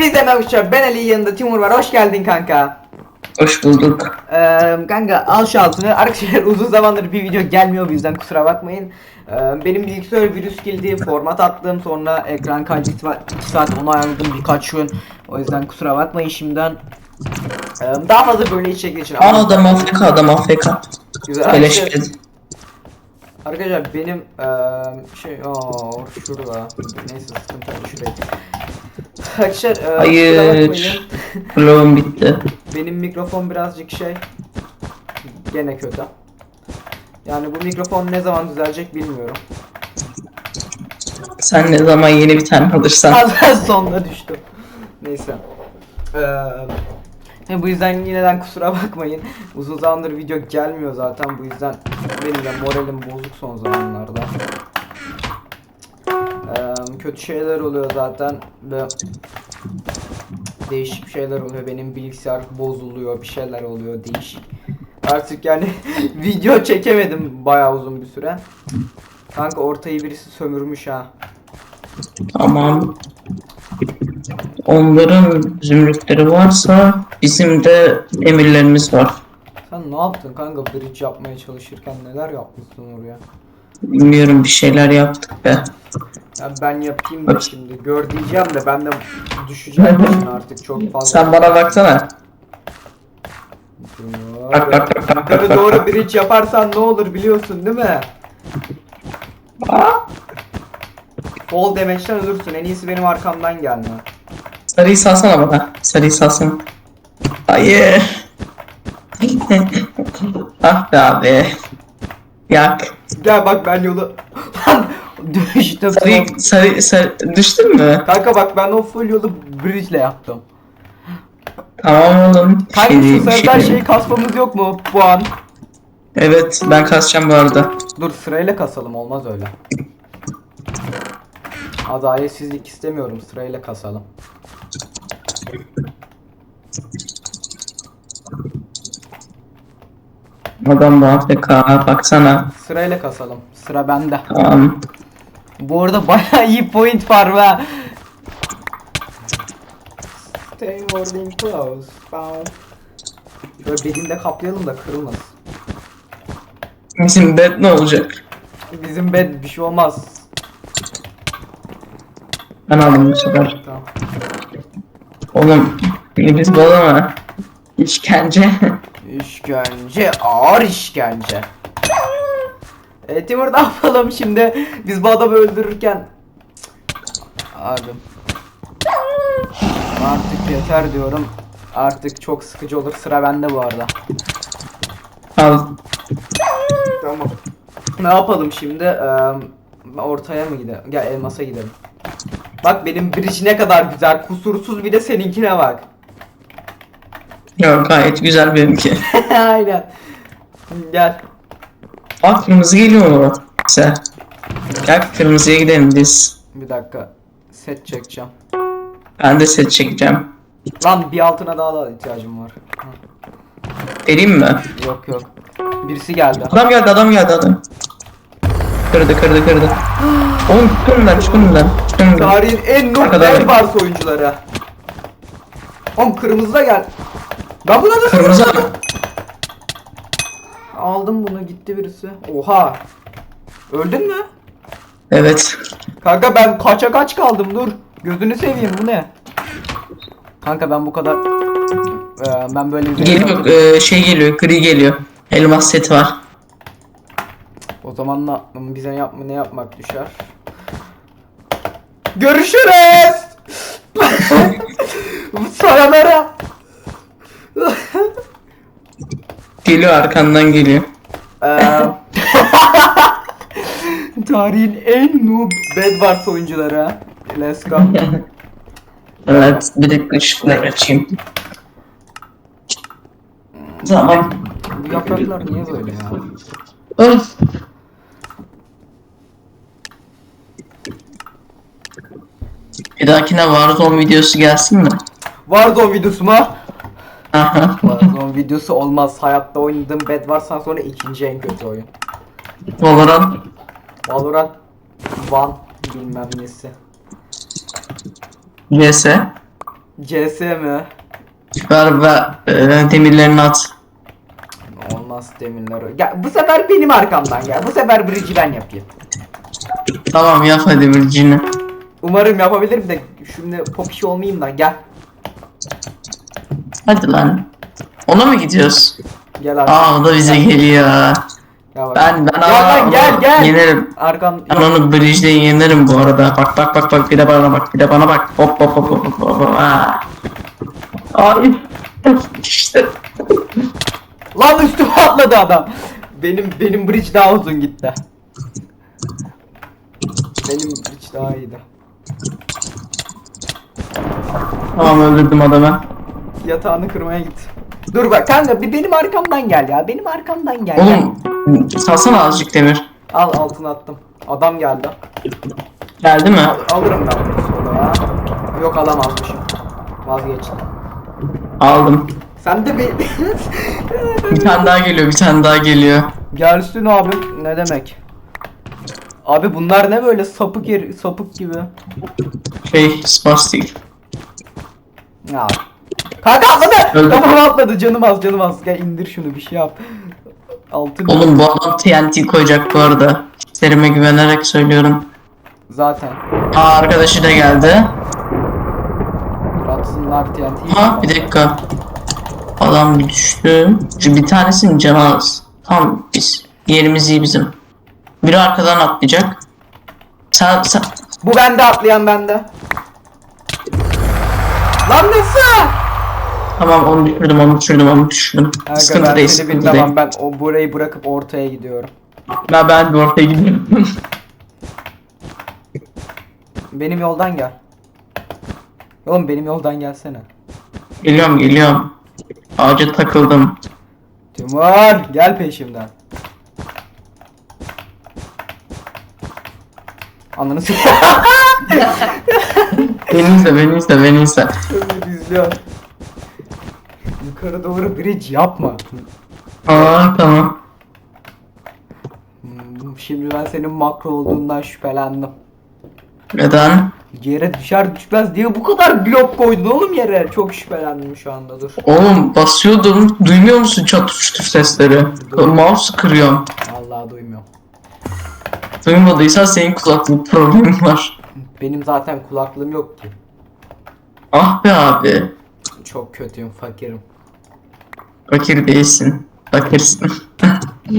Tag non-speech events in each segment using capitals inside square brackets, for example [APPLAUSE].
Hepinize merhaba ben Ali yanında Timur var hoş geldin kanka. Hoş bulduk. Ee, kanka al şu altını arkadaşlar uzun zamandır bir video gelmiyor bu yüzden kusura bakmayın. Ee, benim bilgisayar virüs girdi format attım sonra ekran var 2 saat onu ayarladım birkaç gün. O yüzden kusura bakmayın şimdiden. Ee, daha fazla böyle içecek için Aa adam AFK adam AFK. Güzel. Eleştirdi. Arkadaşlar benim eee şey aa şurada neyse sıkıntı yok şuraya. Arkadaşlar eee, Hayır. Bloğum bitti. benim mikrofon birazcık şey gene kötü. Yani bu mikrofon ne zaman düzelecek bilmiyorum. Sen ne zaman yeni bir tane alırsan. [LAUGHS] Az sonuna düştüm. Neyse. Eee bu yüzden yineden kusura bakmayın. Uzun zamandır video gelmiyor zaten bu yüzden benim de moralim bozuk son zamanlarda. Kötü şeyler oluyor zaten ve değişik şeyler oluyor. Benim bilgisayar bozuluyor, bir şeyler oluyor değişik. Artık yani [LAUGHS] video çekemedim bayağı uzun bir süre. Kanka ortayı birisi sömürmüş ha. Tamam. Onların zümrütleri varsa bizim de emirlerimiz var. Sen ne yaptın kanka bridge yapmaya çalışırken neler yapmışsın oraya? Bilmiyorum bir şeyler yaptık be. Ya ben yapayım da şimdi gör diyeceğim de ben de düşeceğim artık çok fazla. Sen bana baksana. Bak bak bak bak Yukarı doğru bridge yaparsan ne olur biliyorsun değil mi? Fall damage'den ölürsün. En iyisi benim arkamdan gelme. Sarıyı salsana bana. Sarıyı salsana. Hayır. ah be abi. Yak. Gel bak ben yolu... [LAUGHS] [LAUGHS] Düştüm. Sarı, sarı, sarı, düştün mü? Kanka bak ben o full yolu bridge ile yaptım. Tamam oğlum. Kanka şey şu şey sarıdan değil. şeyi kasmamız yok mu? Puan. Evet ben kasacağım bu arada. Dur sırayla kasalım olmaz öyle. Adaletsizlik istemiyorum sırayla kasalım. Adam da AFK baksana. Sırayla kasalım. Sıra bende. Tamam. Bu arada bayağı iyi point var be. Stay holding close. Şöyle belinde kaplayalım da kırılmasın. Bizim bed ne olacak? Bizim bed bir şey olmaz. Ben aldım bu sefer. Tamam. Oğlum biz bol ama. İşkence. İşkence, ağır işkence. E, Timur ne yapalım şimdi? Biz bu adamı öldürürken... Abi. Artık yeter diyorum. Artık çok sıkıcı olur. Sıra bende bu arada. Al. Tamam. Ne yapalım şimdi? Ee, ortaya mı gidelim? Gel elmasa gidelim. Bak benim bridge ne kadar güzel. Kusursuz bir de seninkine bak. Yok gayet güzel benimki. [LAUGHS] Aynen. Gel. Aa kırmızı geliyor mu? Güzel. Gel kırmızıya gidelim biz. Bir dakika. Set çekeceğim. Ben de set çekeceğim. Lan bir altına daha da ihtiyacım var. Hı. Vereyim mi? Yok yok. Birisi geldi. Adam geldi adam geldi adam. Kırdı kırdı kırdı. Oğlum çıkın lan çıkın lan. Çıkın lan. Tarihin en noob Arkadan gel. Barbars oyuncuları. Oğlum kırmızı da gel. Ben buna nasıl Kırmızı? Aldım bunu gitti birisi. Oha. Öldün mü? Evet. Kanka ben kaça kaç kaldım dur. Gözünü seveyim bu ne? Kanka ben bu kadar Ee, ben böyle Geliyor e, şey geliyor gri geliyor. Elmas seti var. O zaman ne, bize yapma ne yapmak düşer? Görüşürüz. Geliyor arkandan geliyor. [LAUGHS] Tarihin en noob Bedwars oyuncuları. Let's go. [LAUGHS] Evet bir dakika ışıkları açayım. Tamam. Bu yapraklar niye böyle ya? Öf. Bir dahakine Warzone videosu gelsin mi? Warzone videosu mu? [LAUGHS] Warzone videosu olmaz. Hayatta oynadığım Bedwars'tan sonra ikinci en kötü oyun. Valorant. Valorant One bilmem nesi. CS. CS mi? Ver ve e, demirlerini at. Olmaz demirler. Gel bu sefer benim arkamdan gel. Bu sefer bridge'i ben yapayım. Tamam yap hadi demircini. Umarım yapabilirim de şimdi popişi olmayayım da gel. Hadi lan. Ona mı gidiyoruz? Gel arkam. Aa o da bize geliyor. Gel bak. Ben ben Gel lan, onu gel, gel. yenerim. Arkam Ben onu bridge'de yenerim bu arada. Bak bak bak bak bir de bana bak bir de bana bak. Hop hop hop hop hop hop. Aa. Ay. İşte. Lan üstüme atladı adam. Benim benim bridge daha uzun gitti. Benim bridge daha iyiydi. Tamam öldürdüm adamı. Yatağını kırmaya git. Dur bak kanka bir benim arkamdan gel ya. Benim arkamdan gel. Oğlum salsana azıcık demir. Al altına attım. Adam geldi. Geldi mi? Al- alırım ben bunu sonra. Yok alamazmışım. Vazgeçtim. Aldım. Sen de bir... Bir tane daha geliyor bir tane daha geliyor. Gelsin abi. Ne demek? Abi bunlar ne böyle sapık yer, sapık gibi. Şey spastik. Ya. Kanka atladı. Öldü. Kafama atladı. Canım az canım az. Gel indir şunu bir şey yap. Altın. Oğlum bu adam TNT koyacak bu arada. Hislerime güvenerek söylüyorum. Zaten. Aa arkadaşı da geldi. Atsınlar TNT. Ha bir dakika. Adam bir düştü. Şu bir tanesinin canı az. Tamam biz. Yerimiz iyi bizim. Biri arkadan atlayacak. Sen, sen... Bu bende atlayan bende. Lan nasıl? Tamam onu düşürdüm onu düşürdüm onu düşürdüm. Kanka sıkıntı ben değil seni sıkıntı bilmem. değil. Ben o burayı bırakıp ortaya gidiyorum. Ben, ben bir ortaya gidiyorum. [LAUGHS] Benim yoldan gel. Oğlum benim yoldan gelsene. geliyorum geliyorum. Ağaca takıldım. Timur gel peşimden. Ananı s***. [LAUGHS] Beni izle beni izle beni izle. İzliyor. Yukarı doğru bridge yapma. Aa tamam. Hmm, Şimdi ben senin makro olduğundan şüphelendim. Neden? Yere düşer düşmez diye bu kadar blok koydun oğlum yere. Çok şüphelendim şu anda dur. Oğlum basıyordum. Duymuyor musun çatır çutur sesleri? Mouse kırıyorum. Vallahi duymuyorum. Duymadıysan senin kulaklık problemin var. Benim zaten kulaklığım yok ki. Ah be abi. Çok kötüyüm fakirim. Fakir değilsin. Fakirsin. [LAUGHS]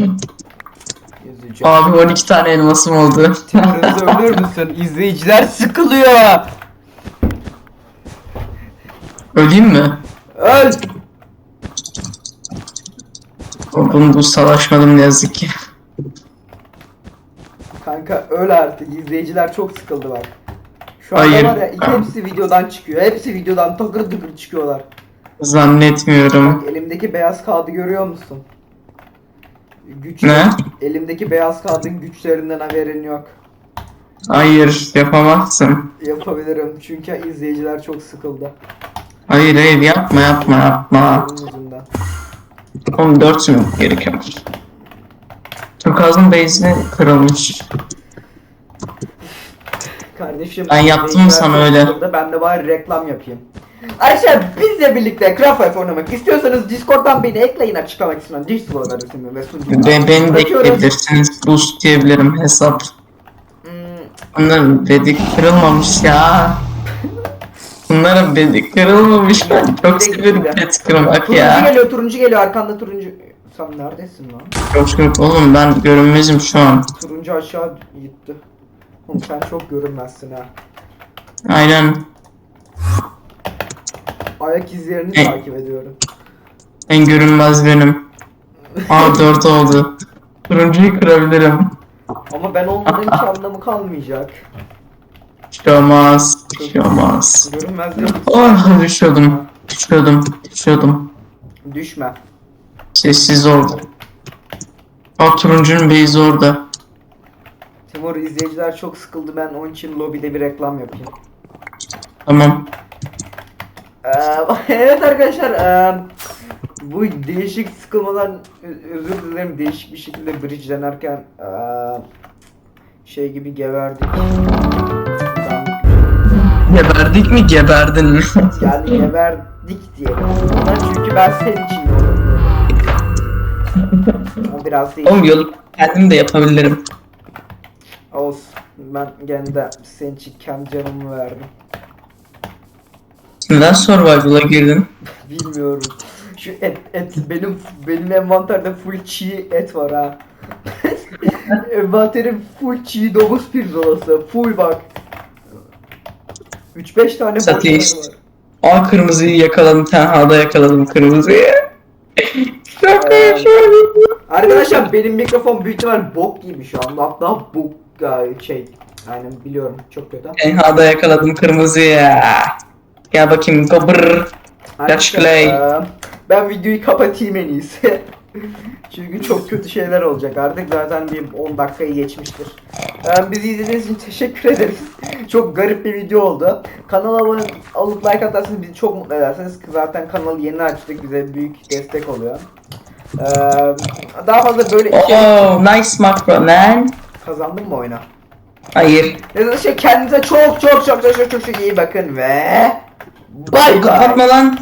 Üzücü. abi 12 tane elmasım oldu. Timur'unuzu ölür müsün? İzleyiciler sıkılıyor. Öleyim mi? Öl. Bunu bu savaşmadım ne yazık ki. Kanka öl artık. İzleyiciler çok sıkıldı bak. Şu anda Hayır. var ya hepsi videodan çıkıyor. Hepsi videodan takır tıkır çıkıyorlar. Zannetmiyorum. Bak elimdeki beyaz kağıdı görüyor musun? Güç Ne? Elimdeki beyaz kağıdın güçlerinden haberin yok. Hayır yapamazsın. Yapabilirim çünkü izleyiciler çok sıkıldı. Hayır hayır yapma yapma yapma. Bunun yüzünden. Oğlum 4 mü gerekiyor? Turkuaz'ın base'i kırılmış. Kardeşim Ben yaptım sana öyle. Ben de bari reklam yapayım. Arkadaşlar bizle birlikte Craft oynamak istiyorsanız Discord'dan beni ekleyin açıklama kısmına. Discord adresimi ve sunucumu. Ve beni de ekleyebilirsiniz. Boost diyebilirim hesap. Hmm, Bunların bedi kırılmamış ya. Bunların bedi kırılmamış. Ben çok severim bedi kırmak turuncu ya. geliyor turuncu geliyor arkanda turuncu. Sen neredesin lan? Çok şükür oğlum ben görünmezim şu an. Turuncu aşağı gitti. Oğlum sen çok görünmezsin ha. Aynen. Ayak izlerini E- takip ediyorum. En görünmez benim. Aa [LAUGHS] 4 oldu. Turuncuyu kırabilirim. Ama ben olmadan hiç anlamı kalmayacak. Bir şey olmaz. Bir şey olmaz. Ah düşüyordum. Düşüyordum. Düşüyordum. düşme. Sessiz oldu. Aa turuncunun base'i orada. Timur izleyiciler çok sıkıldı ben onun için lobide bir reklam yapayım. Tamam. Ee, [LAUGHS] evet arkadaşlar ee, bu değişik sıkılmadan özür dilerim değişik bir şekilde bridge denerken ee, şey gibi geverdik. Ben- Geberdik mi geberdin mi? [LAUGHS] Yani geberdik diyelim. Ona çünkü ben senin için. O [LAUGHS] biraz değil. Oğlum yolu kendim de yapabilirim. Olsun. Ben gene de senin için kendi canımı verdim. Neden survival'a girdin? [LAUGHS] Bilmiyorum. Şu et, et benim benim envanterde full çiğ et var ha. [LAUGHS] Envanterim full çiğ domuz pirzolası. Full bak. 3-5 tane boşları var. Aa kırmızıyı yakaladım. Tenhada yakaladım kırmızıyı. [LAUGHS] Şaka Ee. Arkadaşlar benim mikrofon büyük ihtimal bok gibi şu anda. Hatta bok e, şey. Yani biliyorum çok kötü. Tenhada yakaladım kırmızıyı. Gel bakayım Clay. Arkadaşlar, e, Ben videoyu kapatayım en iyisi. [LAUGHS] Çünkü çok kötü şeyler olacak artık zaten bir 10 dakikayı geçmiştir. Ee, bizi izlediğiniz için teşekkür ederiz. [LAUGHS] çok garip bir video oldu. Kanala abone olup like atarsanız bizi çok mutlu edersiniz. Zaten kanalı yeni açtık bize büyük destek oluyor. Ee, daha fazla böyle Oh nice macro man. Kazandın mı oyuna? Hayır. Neyse şey kendinize çok çok çok çok çok çok iyi bakın ve Bye bye. Kapatma lan.